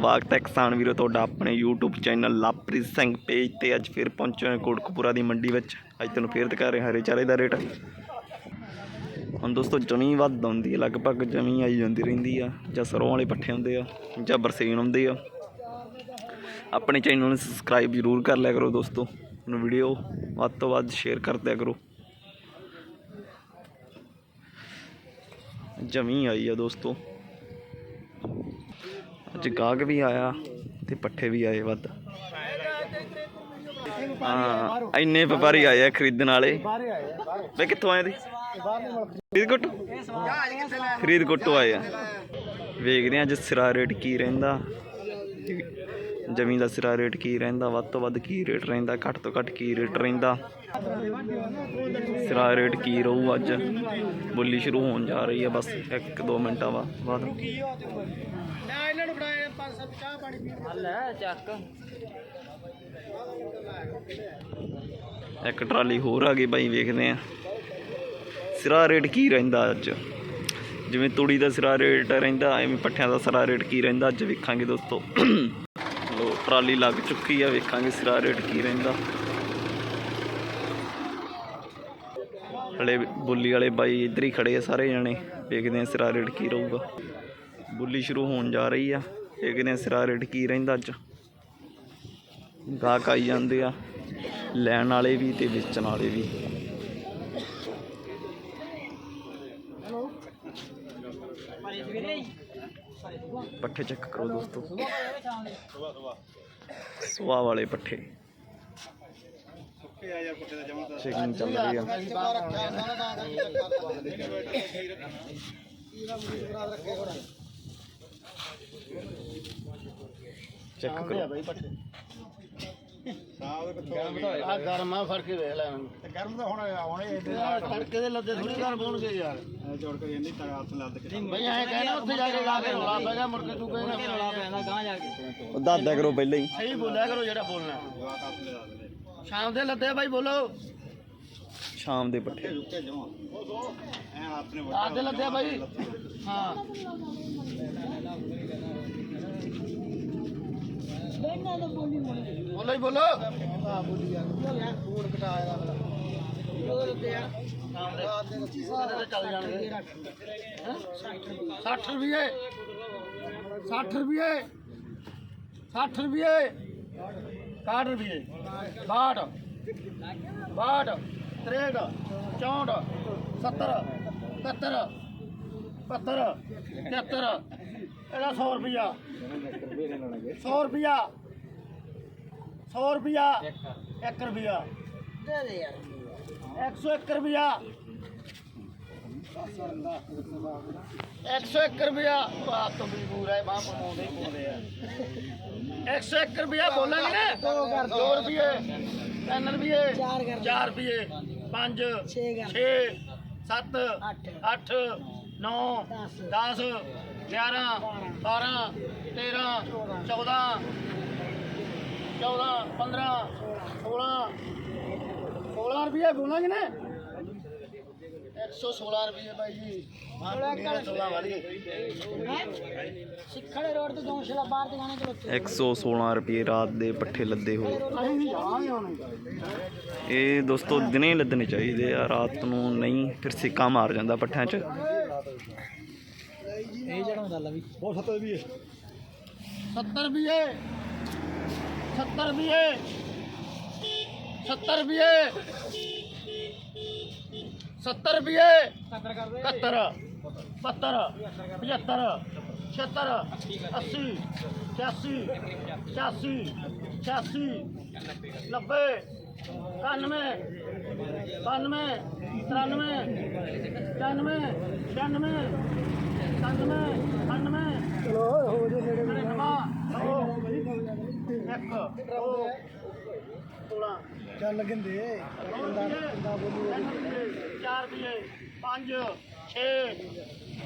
ਸਵਾਗਤ ਹੈ ਕਿਸਾਨ ਵੀਰੋ, ਤੁਹਾਡਾ ਆਪਣੇ YouTube channel Lovepreet Singh page ਤੇ ਅੱਜ ਫਿਰ ਪਹੁੰਚੇ ਹਾਂ ਕੋਟਕਪੂਰਾ ਦੀ ਮੰਡੀ ਵਿੱਚ। ਅੱਜ ਤੁਹਾਨੂੰ ਫੇਰ ਦਿਖਾ ਰਹੇ ਹਾਂ ਹਰੇ ਚਾਰੇ ਦਾ ਰੇਟ। ਹੁਣ ਦੋਸਤੋ, ਜਮੀ ਵੱਧ ਆਉਂਦੀ ਹੈ, ਲਗਭਗ ਜਮੀ ਆਈ ਜਾਂਦੀ ਰਹਿੰਦੀ ਆ, ਜਾਂ ਸਰੋਂ ਵਾਲੇ ਪੱਠੇ ਹੁੰਦੇ ਆ, ਜਾਂ ਬਰਸੀਨ ਹੁੰਦੇ ਆ। ਆਪਣੇ ਚੈਨਲ ਨੂੰ ਸਬਸਕ੍ਰਾਈਬ ਜ਼ਰੂਰ ਕਰ ਲਿਆ ਕਰੋ ਦੋਸਤੋ। ਨੂੰ ਵੀਡੀਓ ਵੱਧ ਤੋਂ ਵੱਧ ਸ਼ੇਅਰ ਕਰ ਦਿਆ ਕਰੋ। ਜਮੀ ਆਈ ਆ ਦੋਸਤੋ। ਅੱਜ ਗਾਹਕ ਵੀ ਆਇਆ ਤੇ ਪੱਠੇ ਵੀ ਆਏ ਵੱਧ। ਹਾਂ, ਇੰਨੇ ਵਪਾਰੀ ਆਏ ਆ ਖਰੀਦਣ ਵਾਲੇ। ਵੇ ਕਿੱਥੋਂ ਆਏ ਦੀ ਫਰੀਦਕੋਟ? ਫਰੀਦਕੋਟ ਤੋਂ ਆਏ ਆ। ਵੇਖਦੇ ਆ ਅੱਜ ਸਿਰਾ ਰੇਟ ਕੀ ਰਹਿੰਦਾ। ਜ਼ਮੀਨ ਦਾ ਸਿਰਾ ਰੇਟ ਕੀ ਰਹਿੰਦਾ, ਵੱਧ ਤੋਂ ਵੱਧ ਕੀ ਰੇਟ ਰਹਿੰਦਾ, ਘੱਟ ਤੋਂ ਘੱਟ ਕੀ ਰੇਟ ਰਹਿੰਦਾ? ਸਿਰਾ ਰੇਟ ਕੀ ਰਹੂ ਅੱਜ? ਬੋਲੀ ਸ਼ੁਰੂ ਹੋਣ ਜਾ ਰਹੀ ਹੈ ਬਸ 1-2 ਮਿੰਟਾਂ ਬਾ- ਬਾਅਦ। ਇੱਕ ਟਰਾਲੀ ਹੋਰ ਆ ਗਈ ਬਾਈ, ਵੇਖਦੇ ਆ। ਸਿਰਾ ਰੇਟ ਕੀ ਰਹਿੰਦਾ ਅੱਜ? ਜਿਵੇਂ ਤੂੜੀ ਦਾ ਸਿਰਾ ਰੇਟ ਰਹਿੰਦਾ, ਐਵੇਂ ਪੱਠਿਆਂ ਦਾ ਸਿਰਾ ਰੇਟ ਕੀ ਰਹਿੰਦਾ, ਅੱਜ ਵੇਖਾਂਗੇ ਦੋਸਤੋ। ਲੋ ਟਰਾਲੀ ਲੱਗ ਚੁੱਕੀ ਆ, ਵੇਖਾਂਗੇ ਸਿਰਾ ਰੇਟ ਕੀ ਰਹਿੰਦਾ। ਹਲੇ ਬੁੱਲੀ ਵਾਲੇ ਬਾਈ ਇੱਧਰ ਹੀ ਖੜੇ ਆ ਸਾਰੇ ਜਣੇ, ਵੇਖਦੇ ਆ ਸਿਰਾ ਰੇਟ ਕੀ ਰਹੂਗਾ। ਬੁੱਲੀ ਸ਼ੁਰੂ ਹੋਣ ਜਾ ਰਹੀ ਆ, ਵੇਖਦੇ ਆ ਸਿਰਾ ਰੇਟ ਕੀ ਰਹਿੰਦਾ ਅੱਜ। ਗਾਹਕ ਆਈ ਜਾਂਦੇ ਆ, ਲੈਣ ਵਾਲੇ ਵੀ ਤੇ ਵੇਚਣ ਵਾਲੇ ਵੀ। ਪੱਠੇ ਚੈੱਕ ਕਰੋ ਦੋਸਤੋ। ਸੁਆ ਵਾਲੇ ਪੱਠੇ। ਚੈਕਿੰਗ ਚੱਲ ਰਹੀ ਆ। ਚੈੱਕ ਕਰੋ। ਆ ਗਰਮਾ ਫ਼ਰਕ ਹੀ ਵੇਖ ਲੈ ਮੈਨੂੰ ਗਰਮ ਤਾਂ ਹੁਣ ਆਉਣੇ ਤੜਕੇ ਦੇ ਲੱਦੇ ਥੋੜੀ ਗਰਮ ਹੋਣਗੇ ਯਾਰ। ਜੋੜ ਕੇ ਜਾਂਦੀ ਤਾਂ ਹੱਥ ਲੱਦ ਕੇ ਬਈ ਐ ਕਹਿਣਾ ਉੱਥੇ ਜਾ ਕੇ ਲਾ ਕੇ ਰੌਲਾ ਪੈ ਗਿਆ ਮੁੜ ਕੇ ਤੂੰ ਕਹਿਣਾ ਰੌਲਾ ਪੈਂਦਾ ਗਾਂ ਜਾ ਕੇ। ਉਹ ਦੱਸਦਿਆ ਕਰੋ ਪਹਿਲਾਂ ਹੀ। ਸਹੀ ਬੋਲਿਆ ਕਰੋ ਜਿਹੜਾ ਬੋਲਣਾ। ਜਵਾਕ ਹੱਥ ਲਿਆ ਦੇ ਸ਼ਾਮ ਦੇ ਲੱਦੇ ਬਾਈ ਬੋਲੋ। ਸ਼ਾਮ ਦੇ ਪੱਠੇ। ਰੁਕੇ ਜਮਾ ਐ ਹੱਥ ਨੇ ਰਾਤ ਦੇ ਲੱਦੇ ਬਾਈ। ਹਾਂ। ਬੋਲੋ ਹੀ ਬੋਲੋ ਆ ਬੋਲੀ ਯਾਰ ਫੋਨ ਘਟਾਇਆ ਦਾ? ਸ਼ਾਮ ਦੇ ਉਹਦੇ ਤੇ ਚੱਲ ਜਾਣਗੇ 60 ਰੁਪਏ। 60 ਰੁਪਏ। 60 ਰੁਪਏ। 60 ਰੁਪਏ। 62 62 63 64 70 71 72 73 ਇਹਦਾ 100 ਰੁਪਿਆ 100 ਰੁਪਿਆ 100 ਰੁਪਿਆ 1 ਰੁਪਿਆ ਦੇ ਦੇ ਯਾਰ। 101 ਰੁਪਿਆ 101 ਰੁਪਿਆ ਬਾਤ ਤੋਂ ਵੀ ਪੂਰਾ ਹੈ ਬਾਹ ਪਾਉਂਦੇ ਹੀ ਪਾਉਂਦੇ ਆ। 101 ਰੁਪਿਆ ਬੋਲਾਂਗੇ ਨਾ। 2 ਰੁਪਏ। 3 ਰੁਪਏ। 4 ਰੁਪਏ। 5 6 7 8 9 10 11 12 13 14 14 15 16 16 ਰੁਪਏ ਬੋਲਾਂਗੇ ਨਾ 116 ਰੁਪਏ ਭਾਈ ਜੀ। 16 ਵਾਲੀ ਸਿੱਖੜੇ ਰੋਡ ਤੋਂ ਗੌਂਸ਼ਲਾ ਬਾਹਰ ਦੁਕਾਨੇ ਚ ਬੱਚੇ 116 ਰੁਪਏ ਰਾਤ ਦੇ ਪੱਠੇ ਲੱਦੇ ਹੋਏ। ਹੁਣ। ਇਹ ਦੋਸਤੋ ਦਿਨੇ ਹੀ ਲੱਦਣੇ ਚਾਹੀਦੇ ਆ ਰਾਤ ਨੂੰ ਨਹੀਂ ਫਿਰ ਸਿੱਕਾ ਮਾਰ ਜਾਂਦਾ ਪੱਠਿਆਂ 'ਚ। ਇਹ ਲਵੀ। ਬਹੁਤ ਸੱਤ ਵੀ 70 ਰੁਪਏ 70 ਰੁਪਏ 70 ਰੁਪਏ। 70 ਰੁਪਏ। 71 72 75 76 80 86 86 86 90 91 92 93 94 96 97 98 ਚਲੋ ਹੋ ਜੇ ਨੇੜੇ ਇੱਕ ਦੋ 16 ਚੱਲ ਗੰਦੇ ਚਾਰ ਰੁਪਏ ਪੰਜ 6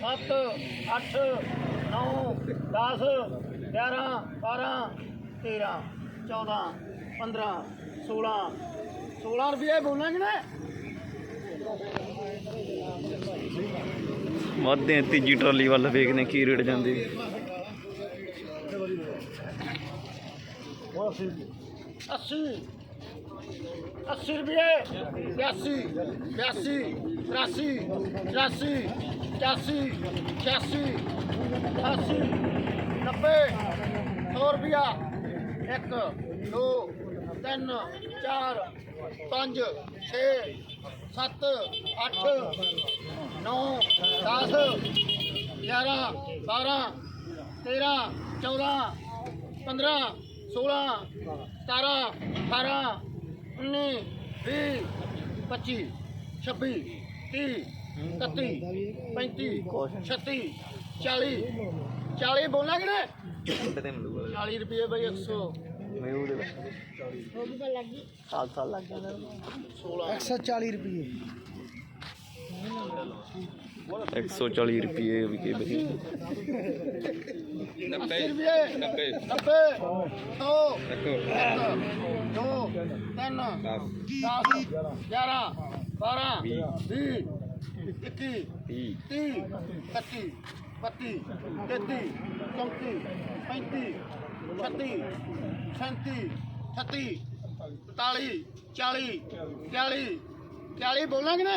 7 8 9 10 11 12 13 14 15 16 16 ਰੁਪਏ ਬੋਲਾਂਗੇ ਨਾ ਵੱਧਦੇ ਆ ਤੀਜੀ ਟਰਾਲੀ ਵੱਲ ਵੇਖਦੇ ਆ ਕੀ ਰੇਟ ਜਾਂਦੀ 80 80 ਰੁਪਏ 82 82 83 84 85 86 80 90 100 ਰੁਪਿਆ 1 2 3 4 5 6 7 8 9 10 11 12 13 14 15 ਸੋਲਾਂ ਸਤਾਰਾਂ ਅਠਾਰਾਂ ਉੱਨੀ ਵੀਹ ਪੱਚੀ ਛੱਬੀ ਤੀਹ ਇਕੱਤੀ ਪੈਂਤੀ ਛੱਤੀ ਚਾਲੀ। ਚਾਲੀ ਬੋਲਾਂਗੇ ਨਾ ਕਿੰਨੇ ਤੇ ਮਿਲੂਗਾ 40 ਰੁਪਏ ਬਈ 100 ਮੈਨੂੰ ਦੇ ਸਾਲ ਸਾਲ ਲੱਗ ਜਾਂਦਾ 16 140 ਰੁਪਏ। 140 ਰੁਪਏ ਵੀ ਕੇ ਬਈ 80 ਰੁਪਏ 90 90 100 ਦੋ ਤਿੰਨ 10 11 12 20 21 30 30 31 32 33 34 35 36 37 38 43 40 41 40 ਬੋਲਾਂਗੇ ਨਾ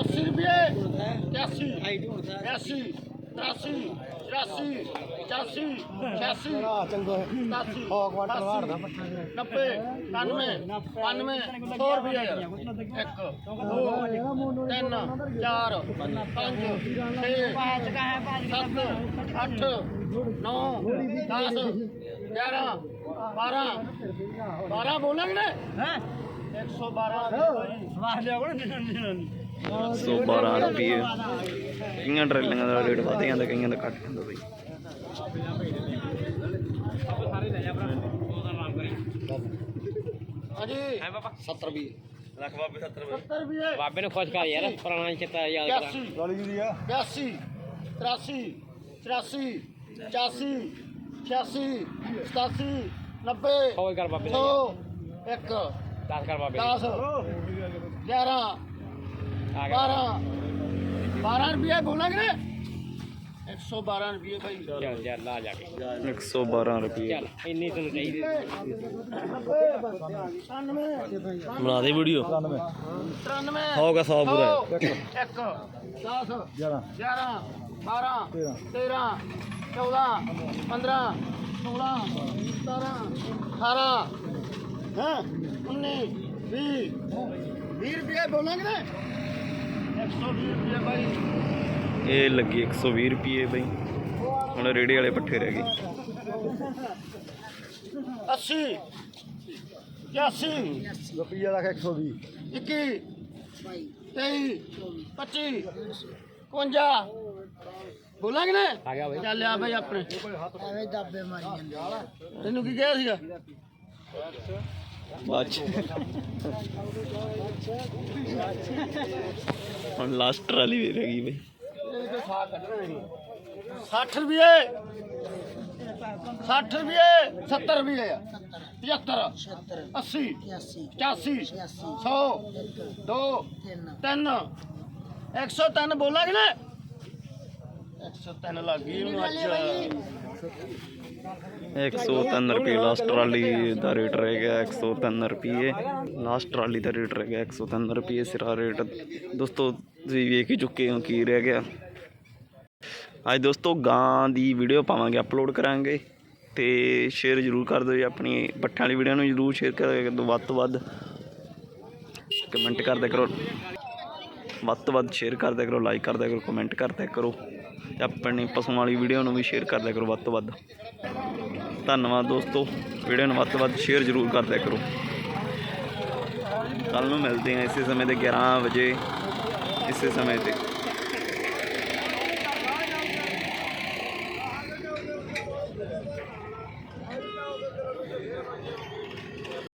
अस्सी रुपये अस्सी अस्सी 83 84 85 86 ਚੰਗੋ ਹੌਕ ਵਾਟਰ ਵਾੜਦਾ 90 91 92 100 ਰੁਪਏ ਯਾਰ। 1 2 3 4 5 6 7 8 9 10 11 12 12 ਬੋਲਾਂਗੇ ਨਾ 112 ਵਾਹ ਲਿਆ ਕੋਣ 112 ਰੁਪਏ। ਕਈਆਂ ਟਰੇਲਿੰਗਾਂ ਦਾ ਰੇਟ ਵਧ ਜਾਂਦਾ ਕਈਆਂ ਦਾ ਘੱਟ ਜਾਂਦਾ ਬਈ। ਹਾਂਜੀ। 70 ਰੁਪਏ। ਲੱਖ ਬਾਬੇ 70 70 ਰੁਪਏ। ਬਾਬੇ ਨੂੰ ਖੁਸ਼ ਕਰ ਯਾਰ ਪੁਰਾਣਾ ਚਿੱਤਾ ਯਾਦ ਕਰਾ। 81 ਵਾਲੀ ਜੀ ਆ 82 83 84 85 86 87 90 ਹੋਏ ਕਰ ਬਾਬੇ 100 ਇੱਕ 10 ਕਰ ਬਾਬੇ 10 11 ਆ ਗਿਆ 12 12 ਰੁਪਏ ਬੋਲਾਂਗੇ ਨਾ 112 ਰੁਪਏ ਭਾਈ ਚੱਲ ਚੱਲ ਲਾ ਜਾ ਕੇ 112 ਰੁਪਏ ਚੱਲ ਇੰਨੀ ਤੈਨੂੰ ਚਾਹੀਦੀ ਬਣਾ ਦੇ ਵੀਡੀਓ 93 ਹੋਗਾ 100 ਪੂਰਾ 1 10 11 11 12 13 14 15 16 17 18 ਹਾਂ 19 20 20 ਇਹ ਲੱਗੀ 120 ਰੁਪਏ ਬਈ। ਹੁਣ ਰੇੜੇ ਵਾਲੇ ਪੱਠੇ ਰਹਿ ਗਏ। 80 81 ਰੁਪਈਆ ਲੱਖ 120 21 23 25 51 ਬੋਲਾਂਗੇ ਨਾ ਆ ਗਿਆ ਬਈ। ਚੱਲ ਆ ਬਈ ਆਪਣੇ। ਐਵੇਂ ਦੱਬੇ ਮਾਰੀ ਜਾਂਦੇ ਤੈਨੂੰ ਕੀ ਕਿਹਾ ਸੀਗਾ? ਬਾਅਦ ਚ। ਹੁਣ ਲਾਸਟ ਵਾਲੀ ਵੀ ਰਹਿ ਗਈ ਬਈ 60 ਰੁਪਏ 60 ਰੁਪਏ 70 ਰੁਪਏ 75 80 85 100 2 3 103 ਬੋਲਾਂਗੇ ਨਾ? 103 ਲੱਗ ਗਈ ਇਹਨੂੰ ਅੱਜ। 103 ਰੁਪਏ ਲਾਸਟ ਟਰਾਲੀ ਦਾ ਰੇਟ ਰਹਿ ਗਿਆ 103 ਰੁਪਏ। ਲਾਸਟ ਟਰਾਲੀ ਦਾ ਰੇਟ ਰਹਿ ਗਿਆ 103 ਰੁਪਏ ਸਿਰਾ ਰੇਟ। ਦੋਸਤੋ, ਤੁਸੀਂ ਵੇਖ ਹੀ ਚੁੱਕੇ ਹੋ ਕੀ ਰਹਿ ਗਿਆ। ਅੱਜ ਦੋਸਤੋ ਗਾਂ ਦੀ ਵੀਡੀਓ ਪਾਵਾਂਗੇ ਅਪਲੋਡ ਕਰਾਂਗੇ ਤੇ ਸ਼ੇਅਰ ਜ਼ਰੂਰ ਕਰ ਦਿਓ ਜੀ ਆਪਣੀ ਪੱਠਿਆਂ ਵਾਲੀ ਵੀਡੀਓ ਨੂੰ ਜ਼ਰੂਰ ਸ਼ੇਅਰ ਕਰ ਦਿਓ ਵੱਧ ਤੋਂ ਵੱਧ ਕਮੈਂਟ ਕਰਦੇ ਕਰੋ। ਵੱਧ ਤੋਂ ਵੱਧ ਸ਼ੇਅਰ ਕਰਦੇ ਕਰੋ ਲਾਈਕ ਕਰਦੇ ਕਰੋ ਕਮੈਂਟ ਕਰਦੇ ਕਰੋ। ਤੇ ਆਪਣੀ ਪਸ਼ੂਆਂ ਵਾਲੀ ਵੀਡੀਓ ਨੂੰ ਵੀ ਸ਼ੇਅਰ ਕਰ ਕਰਦਿਆ ਕਰੋ ਵੱਧ ਤੋਂ ਵੱਧ। ਧੰਨਵਾਦ ਦੋਸਤੋ ਵੀਡੀਓ ਨੂੰ ਵੱਧ ਤੋਂ ਵੱਧ ਸ਼ੇਅਰ ਜ਼ਰੂਰ ਕਰ ਕਰਦਿਆ ਕਰੋ। ਕੱਲ ਨੂੰ ਮਿਲਦੇ ਹਾਂ ਇਸੇ ਸਮੇਂ ਤੇ 11 ਵਜੇ, ਇਸੇ ਸਮੇਂ ਤੇ।